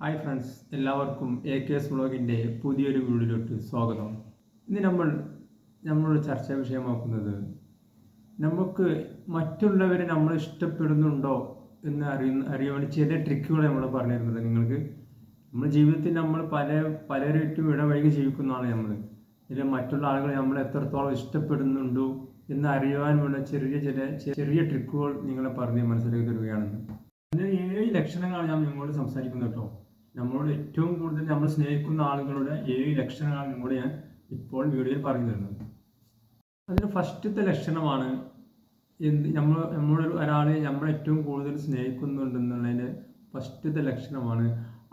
Hi friends എല്ലാവർക്കും A K S വ്ളോഗിന്റെ പുതിയൊരു വീഡിയോയിലോട്ട് സ്വാഗതം. ഇന്ന് നമ്മൾ നമ്മളുടെ ചർച്ചാ വിഷയമാക്കുന്നത് നമുക്ക് മറ്റുള്ളവരെ നമ്മൾ ഇഷ്ടപ്പെടുന്നുണ്ടോ എന്ന് അറിയുന്ന അറിയാൻ ചില ട്രിക്കുകൾ നമ്മൾ പറഞ്ഞിരുന്നത് നിങ്ങൾക്ക്. നമ്മൾ ജീവിതത്തിൽ നമ്മൾ പല പലരായിട്ടും ജീവിക്കുന്ന ജീവിക്കുന്നതാണ് നമ്മൾ. ഇതിൽ മറ്റുള്ള ആളുകളെ നമ്മൾ എത്രത്തോളം ഇഷ്ടപ്പെടുന്നുണ്ടോ എന്ന് അറിയുവാൻ വേണ്ട ചെറിയ ചില ചെറിയ ട്രിക്കുകൾ നിങ്ങളെ പറഞ്ഞ് മനസ്സിലാക്കി തരികയാണെന്ന്. അതിന് ഏഴ് ലക്ഷണങ്ങളാണ് ഞാൻ നിങ്ങളോട് സംസാരിക്കുന്നത് കേട്ടോ. നമ്മളോട് ഏറ്റവും കൂടുതൽ നമ്മൾ സ്നേഹിക്കുന്ന ആളുകളുടെ ഏഴ് ലക്ഷണങ്ങളാണ് നിങ്ങളോട് ഞാൻ ഇപ്പോൾ വീഡിയോയിൽ പറഞ്ഞു തരുന്നത്. അതിന് ഫസ്റ്റത്തെ ലക്ഷണമാണ് എന്ത്? നമ്മൾ നമ്മളൊരു ഒരാളെ നമ്മൾ ഏറ്റവും കൂടുതൽ സ്നേഹിക്കുന്നുണ്ടെന്നുള്ളതിന് ഫസ്റ്റത്തെ ലക്ഷണമാണ്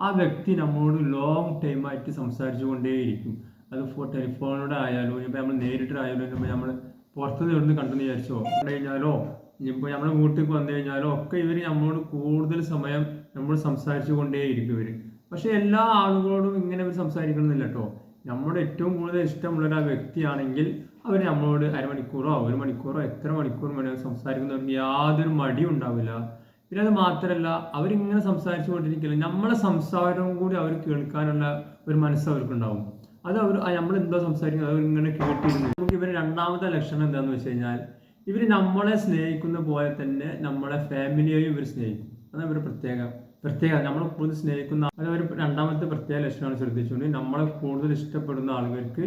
ആ വ്യക്തി നമ്മളോട് ലോങ് ടൈമായിട്ട് സംസാരിച്ചു കൊണ്ടേയിരിക്കും. അത് ഫോ ടെലിഫോണിലൂടെ ആയാലും ഇനിയിപ്പോൾ നമ്മൾ നേരിട്ടായാലും ഇനിയിപ്പോൾ നമ്മൾ പുറത്തുനിന്ന് ഇവിടുന്ന് കണ്ടെന്ന് വിചാരിച്ചോ? കണ്ടു കഴിഞ്ഞാലോ? ഇനിയിപ്പോൾ നമ്മൾ വീട്ടിൽ വന്നു കഴിഞ്ഞാലോ? ഒക്കെ ഇവർ നമ്മളോട് കൂടുതൽ സമയം നമ്മൾ സംസാരിച്ചു കൊണ്ടേയിരിക്കും ഇവർ പക്ഷെ എല്ലാ ആളുകളോടും ഇങ്ങനെ ഒരു സംസാരിക്കണമെന്നില്ല കേട്ടോ നമ്മുടെ ഏറ്റവും കൂടുതൽ ഇഷ്ടമുള്ള ഒരു വ്യക്തിയാണെങ്കിൽ അവർ നമ്മളോട് അരമണിക്കൂറോ ഒരു മണിക്കൂറോ എത്ര മണിക്കൂർ വേണമെങ്കിൽ സംസാരിക്കുന്നവർക്ക് യാതൊരു മടിയും ഉണ്ടാവില്ല. പിന്നെ അത് മാത്രമല്ല അവരിങ്ങനെ സംസാരിച്ചു കൊണ്ടിരിക്കില്ല നമ്മളെ സംസാരവും കൂടി അവർ കേൾക്കാനുള്ള ഒരു മനസ്സ് അവർക്കുണ്ടാവും. അത് അവർ നമ്മൾ എന്തോ സംസാരിക്കുന്നത് അവർ ഇങ്ങനെ കേട്ടിരുന്നു. നമുക്ക് ഇവർ രണ്ടാമത്തെ ലക്ഷണം എന്താണെന്ന് വെച്ച് കഴിഞ്ഞാൽ ഇവർ നമ്മളെ സ്നേഹിക്കുന്ന പോലെ തന്നെ നമ്മളെ ഫാമിലിയെയും ഇവർ സ്നേഹിക്കും. അതാണ് ഇവരുടെ പ്രത്യേക പ്രത്യേക നമ്മൾ കൂടുതൽ സ്നേഹിക്കുന്ന അവർ രണ്ടാമത്തെ പ്രത്യേക ലക്ഷണമാണ് ശ്രദ്ധിച്ചുകൊണ്ട് നമ്മളെ കൂടുതൽ ഇഷ്ടപ്പെടുന്ന ആളുകൾക്ക്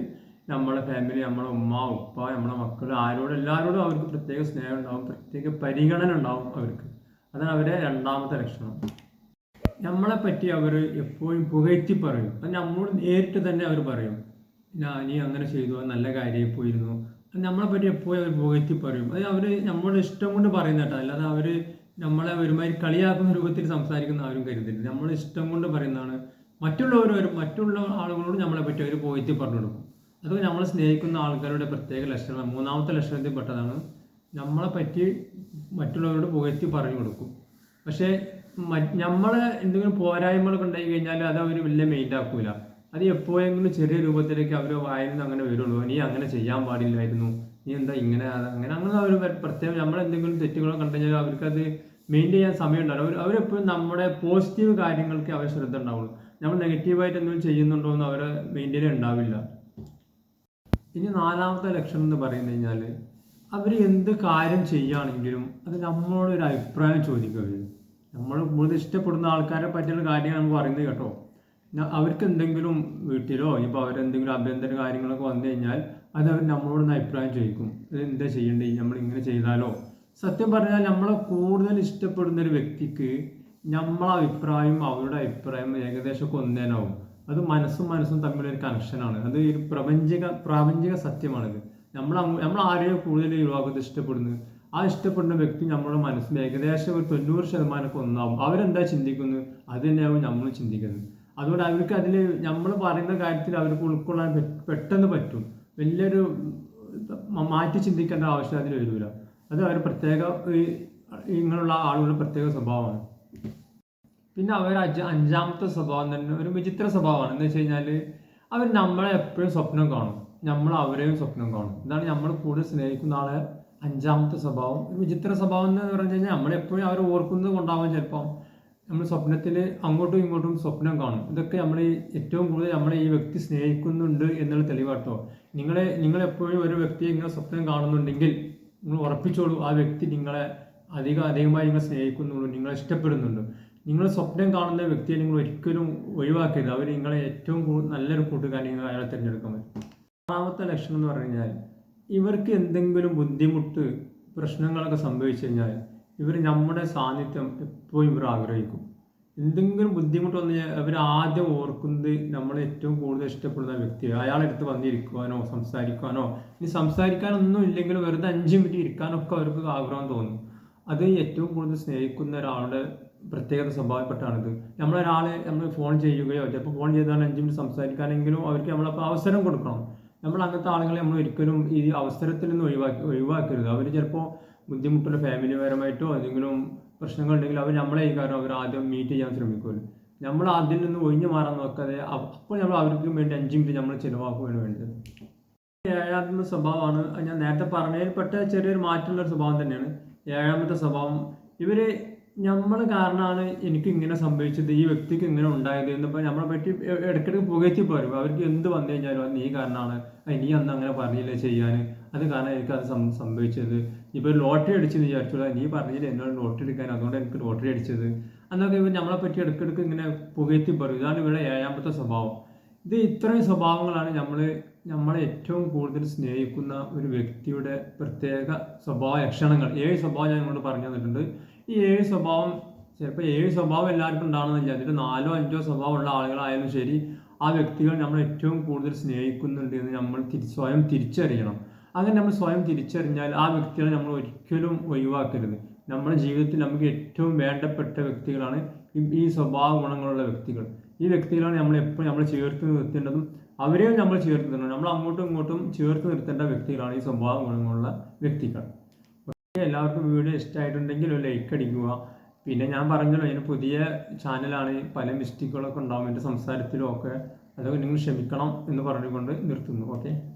നമ്മളെ ഫാമിലി നമ്മളെ ഉമ്മ ഉപ്പ നമ്മളെ മക്കൾ ആരോടും എല്ലാവരോടും അവർക്ക് പ്രത്യേക സ്നേഹം ഉണ്ടാവും പ്രത്യേക പരിഗണന ഉണ്ടാവും അവർക്ക്. അതാണ് അവരെ രണ്ടാമത്തെ ലക്ഷണം. നമ്മളെ പറ്റി അവർ എപ്പോഴും പുകഴ്ത്തി പറയും. അത് നമ്മളോട് നേരിട്ട് തന്നെ അവർ പറയും. ഞാൻ നീ അങ്ങനെ ചെയ്തു നല്ല കാര്യമായി പോയിരുന്നു. നമ്മളെ പറ്റി എപ്പോഴും അവർ പുകഴ്ത്തി പറയും. അത് അവർ നമ്മളുടെ ഇഷ്ടം കൊണ്ട് പറയുന്ന കേട്ടോ അല്ലാതെ അവർ നമ്മളെ ഒരുമാതിരി കളിയാക്കുന്ന രൂപത്തിൽ സംസാരിക്കുന്ന ആരും കരുതരുത്. നമ്മൾ ഇഷ്ടം കൊണ്ട് പറയുന്നതാണ്. മറ്റുള്ളവരും മറ്റുള്ള ആളുകളോട് നമ്മളെ പറ്റി അവർ പോയിട്ട് പറഞ്ഞു കൊടുക്കും. അത് നമ്മൾ സ്നേഹിക്കുന്ന ആൾക്കാരുടെ പ്രത്യേക ലക്ഷണം മൂന്നാമത്തെ ലക്ഷണത്തിൽ പെട്ടതാണ് നമ്മളെ പറ്റി മറ്റുള്ളവരോട് പുകഴ്ത്തി പറഞ്ഞു കൊടുക്കും. പക്ഷേ നമ്മളെ എന്തെങ്കിലും പോരായ്മകളൊക്കെ ഉണ്ടായി കഴിഞ്ഞാൽ അത് അവർ വലിയ മെയിന്റ് അത് എപ്പോഴെങ്കിലും ചെറിയ രൂപത്തിലേക്ക് അവർ വായന അങ്ങനെ വരുള്ളൂ. നീ അങ്ങനെ ചെയ്യാൻ പാടില്ലായിരുന്നു. നീ എന്താ ഇങ്ങനെ അങ്ങനെ അങ്ങനെ അവർ പ്രത്യേകം നമ്മളെന്തെങ്കിലും തെറ്റുകളോ കണ്ടുകഴിഞ്ഞാൽ അവർക്കത് മെയിൻ ചെയ്യാൻ സമയം ഉണ്ടാവും അവർ അവരെപ്പോഴും നമ്മുടെ പോസിറ്റീവ് കാര്യങ്ങൾക്ക് അവർ ശ്രദ്ധ ഉണ്ടാവുള്ളൂ. നമ്മൾ നെഗറ്റീവായിട്ട് എന്തെങ്കിലും ചെയ്യുന്നുണ്ടോ എന്ന് അവരെ മെയിന്റെയിൻ ഉണ്ടാവില്ല. ഇനി നാലാമത്തെ ലക്ഷണം എന്ന് പറയുന്നത് കഴിഞ്ഞാൽ അവർ എന്ത് കാര്യം ചെയ്യുകയാണെങ്കിലും അത് നമ്മളോടൊരു അഭിപ്രായം ചോദിക്കുക നമ്മൾ കൂടുതൽ ഇഷ്ടപ്പെടുന്ന ആൾക്കാരെ പറ്റിയുള്ള കാര്യങ്ങൾ നമ്മൾ പറയുന്നത് കേട്ടോ. അവർക്ക് എന്തെങ്കിലും വീട്ടിലോ ഇപ്പോൾ അവരെന്തെങ്കിലും അഭ്യന്തര കാര്യങ്ങളൊക്കെ വന്നു കഴിഞ്ഞാൽ അത് അവർ നമ്മളോടൊന്ന് അഭിപ്രായം ചോദിക്കും. ഇത് എന്താ ചെയ്യേണ്ടത് നമ്മൾ ഇങ്ങനെ ചെയ്താലോ? സത്യം പറഞ്ഞാൽ നമ്മളെ കൂടുതൽ ഇഷ്ടപ്പെടുന്ന ഒരു വ്യക്തിക്ക് നമ്മളെ അഭിപ്രായം അവരുടെ അഭിപ്രായം ഏകദേശമൊക്കെ ഒന്നേനാവും അത് മനസ്സും മനസ്സും തമ്മിലൊരു കണക്ഷനാണ് അത് ഒരു പ്രപഞ്ചിക പ്രാപഞ്ചിക സത്യമാണിത്. നമ്മൾ നമ്മൾ ആരെയും കൂടുതൽ ഈ ലോകത്ത് ഇഷ്ടപ്പെടുന്നത് ആ ഇഷ്ടപ്പെടുന്ന വ്യക്തി നമ്മുടെ മനസ്സിൽ ഏകദേശം ഒരു തൊണ്ണൂറ് ശതമാനമൊക്കെ ഒന്നാവും. അവരെന്താ ചിന്തിക്കുന്നത്? അത് തന്നെയാവും നമ്മൾ ചിന്തിക്കുന്നത്. അതുകൊണ്ട് അവർക്ക് അതിൽ നമ്മൾ പറയുന്ന കാര്യത്തിൽ അവർക്ക് ഉൾക്കൊള്ളാൻ പെട്ടെന്ന് പറ്റും. വലിയൊരു മാറ്റി ചിന്തിക്കേണ്ട ആവശ്യം അതിൽ വരില്ല അത് അവർ പ്രത്യേക ഇങ്ങനെയുള്ള ആളുകളുടെ പ്രത്യേക സ്വഭാവമാണ്. പിന്നെ അവർ അഞ്ചാമത്തെ സ്വഭാവം തന്നെ ഒരു വിചിത്ര സ്വഭാവമാണ്. എന്ന് വെച്ച് കഴിഞ്ഞാൽ അവർ നമ്മളെ എപ്പോഴും സ്വപ്നം കാണും. നമ്മൾ അവരെയും സ്വപ്നം കാണും. ഇതാണ് നമ്മൾ കൂടുതൽ സ്നേഹിക്കുന്ന ആളെ അഞ്ചാമത്തെ സ്വഭാവം. വിചിത്ര സ്വഭാവം എന്ന് പറഞ്ഞു കഴിഞ്ഞാൽ നമ്മളെപ്പോഴും അവർ ഓർക്കുന്നത് കൊണ്ടാവാം ചിലപ്പം. നമ്മൾ സ്വപ്നത്തിൽ അങ്ങോട്ടും ഇങ്ങോട്ടും സ്വപ്നം കാണും. ഇതൊക്കെ നമ്മൾ ഏറ്റവും കൂടുതൽ നമ്മളെ ഈ വ്യക്തി സ്നേഹിക്കുന്നുണ്ട് എന്നുള്ള തെളിവാട്ടോ. നിങ്ങളെ നിങ്ങളെപ്പോഴും ഒരു വ്യക്തിയെ ഇങ്ങനെ സ്വപ്നം കാണുന്നുണ്ടെങ്കിൽ നിങ്ങൾ ഉറപ്പിച്ചോളൂ ആ വ്യക്തി നിങ്ങളെ അധികം അധികമായി നിങ്ങളെ സ്നേഹിക്കുന്നുള്ളൂ നിങ്ങളെ ഇഷ്ടപ്പെടുന്നുണ്ട്. നിങ്ങൾ സ്വപ്നം കാണുന്ന വ്യക്തിയെ നിങ്ങൾ ഒരിക്കലും ഒഴിവാക്കരുത്. അവർ നിങ്ങളെ ഏറ്റവും കൂടുതൽ നല്ലൊരു കൂട്ടുകാരി നിങ്ങൾ അയാളെ തിരഞ്ഞെടുക്കാൻ പറ്റും. ആറാമത്തെ ലക്ഷണം എന്ന് പറഞ്ഞു കഴിഞ്ഞാൽ ഇവർക്ക് എന്തെങ്കിലും ബുദ്ധിമുട്ട് പ്രശ്നങ്ങളൊക്കെ സംഭവിച്ചു കഴിഞ്ഞാൽ ഇവർ നമ്മുടെ സാന്നിധ്യം എപ്പോഴും ഇവർ ആഗ്രഹിക്കും. എന്തെങ്കിലും ബുദ്ധിമുട്ട് വന്നു കഴിഞ്ഞാൽ അവർ ആദ്യം ഓർക്കുന്നത് നമ്മൾ ഏറ്റവും കൂടുതൽ ഇഷ്ടപ്പെടുന്ന വ്യക്തി അയാളെടുത്ത് വന്നിരിക്കുവാനോ സംസാരിക്കുവാനോ ഇനി സംസാരിക്കാനൊന്നും ഇല്ലെങ്കിലും വെറുതെ അഞ്ച് മിനിറ്റ് ഇരിക്കാനൊക്കെ അവർക്ക് ആഗ്രഹം തോന്നും. അത് ഏറ്റവും കൂടുതൽ സ്നേഹിക്കുന്ന ഒരാളുടെ പ്രത്യേകത സ്വഭാവപ്പെട്ടാണിത്. നമ്മളൊരാളെ നമ്മൾ ഫോൺ ചെയ്യുകയോ ചിലപ്പോൾ ഫോൺ ചെയ്താൽ അഞ്ച് മിനിറ്റ് സംസാരിക്കാനെങ്കിലും അവർക്ക് നമ്മളപ്പോൾ അവസരം കൊടുക്കണം. നമ്മൾ അങ്ങനത്തെ ആളുകളെ നമ്മൾ ഒരിക്കലും ഈ അവസരത്തിൽ നിന്ന് ഒഴിവാക്കി ഒഴിവാക്കരുത്. അവർ ചിലപ്പോൾ ബുദ്ധിമുട്ടുള്ള ഫാമിലി പരമായിട്ടോ എന്തെങ്കിലും പ്രശ്നങ്ങൾ ഉണ്ടെങ്കിൽ അവർ നമ്മളെ ഈ കാരണം അവർ ആദ്യം മീറ്റ് ചെയ്യാൻ ശ്രമിക്കുമല്ലോ. നമ്മൾ അതിൽ നിന്ന് ഒഴിഞ്ഞു മാറാൻ നോക്കാതെ അപ്പോൾ നമ്മൾ അവർക്ക് വേണ്ടി അഞ്ച് മിനിറ്റ് നമ്മൾ ചിലവാക്കുകയാണ് വേണ്ടത്. ഏഴാമത്തെ സ്വഭാവമാണ് ഞാൻ നേരത്തെ പറഞ്ഞതിൽപ്പെട്ട ചെറിയൊരു മാറ്റമുള്ള സ്വഭാവം തന്നെയാണ്. ഏഴാമത്തെ സ്വഭാവം ഇവർ നമ്മൾ കാരണമാണ് എനിക്ക് ഇങ്ങനെ സംഭവിച്ചത് ഈ വ്യക്തിക്ക് ഇങ്ങനെ ഉണ്ടായത് എന്നിപ്പോൾ നമ്മളെ പറ്റി ഇടയ്ക്കിടയ്ക്ക് പുകഴ്ത്തി പറയും അവർക്ക് എന്ത് വന്നു കഴിഞ്ഞാലും അത് നീ കാരണമാണ്. നീ അന്ന് അങ്ങനെ പറഞ്ഞില്ല ചെയ്യാൻ? അത് കാരണം എനിക്ക് അത് സംഭവിച്ചത്. ഇപ്പോൾ ലോട്ടറി അടിച്ചെന്ന് വിചാരിച്ചോളാം. നീ പറഞ്ഞില്ല എന്നോട് ലോട്ടറി എടുക്കാൻ. അതുകൊണ്ട് എനിക്ക് ലോട്ടറി അടിച്ചത്. എന്നൊക്കെ ഇവർ നമ്മളെ പറ്റി ഇടയ്ക്കിടയ്ക്ക് ഇങ്ങനെ പുകയത്തി പറയും. ഇതാണ് ഇവിടെ ഏഴാമത്തെ സ്വഭാവം. ഇത് ഇത്രയും സ്വഭാവങ്ങളാണ് നമ്മൾ നമ്മളെ ഏറ്റവും കൂടുതൽ സ്നേഹിക്കുന്ന ഒരു വ്യക്തിയുടെ പ്രത്യേക സ്വഭാവ ലക്ഷണങ്ങൾ. ഏഴ് സ്വഭാവം ഞാൻ നിങ്ങളോട് പറഞ്ഞു തന്നിട്ടുണ്ട്. ഈ ഏഴ് സ്വഭാവം ചിലപ്പോൾ ഏഴ് സ്വഭാവം എല്ലാവർക്കും ഉണ്ടാവണമെന്നില്ല അതിൽ നാലോ അഞ്ചോ സ്വഭാവമുള്ള ആളുകളായാലും ശരി ആ വ്യക്തികൾ നമ്മൾ ഏറ്റവും കൂടുതൽ സ്നേഹിക്കുന്നുണ്ട് എന്ന് നമ്മൾ സ്വയം തിരിച്ചറിയണം. അങ്ങനെ നമ്മൾ സ്വയം തിരിച്ചറിഞ്ഞാൽ ആ വ്യക്തികളെ നമ്മൾ ഒരിക്കലും ഒഴിവാക്കരുത്. നമ്മുടെ ജീവിതത്തിൽ നമുക്ക് ഏറ്റവും വേണ്ടപ്പെട്ട വ്യക്തികളാണ് ഈ- സ്വഭാവ ഗുണങ്ങളുള്ള വ്യക്തികൾ. ഈ വ്യക്തികളാണ് നമ്മൾ എപ്പോഴും നമ്മൾ ചേർത്ത് നിർത്തേണ്ടതും അവരെയും നമ്മൾ ചേർത്ത് നിർത്തണം നമ്മൾ അങ്ങോട്ടും ഇങ്ങോട്ടും ചേർത്ത് നിർത്തേണ്ട വ്യക്തികളാണ് ഈ സ്വഭാവ ഗുണങ്ങളുള്ള വ്യക്തികൾ. എല്ലാവർക്കും വീഡിയോ ഇഷ്ടമായിട്ടുണ്ടെങ്കിൽ ഒരു ലൈക്ക് അടിക്കുക. പിന്നെ ഞാൻ പറഞ്ഞല്ലോ ഇതിന് പുതിയ ചാനലാണ് പല മിസ്റ്റേക്കുകളൊക്കെ ഉണ്ടാവും. എന്റെ സംസാരത്തിലും ഒക്കെ. അതൊക്കെ നിങ്ങൾ ക്ഷമിക്കണം എന്ന് പറഞ്ഞുകൊണ്ട് നിർത്തുന്നു. ഓക്കെ?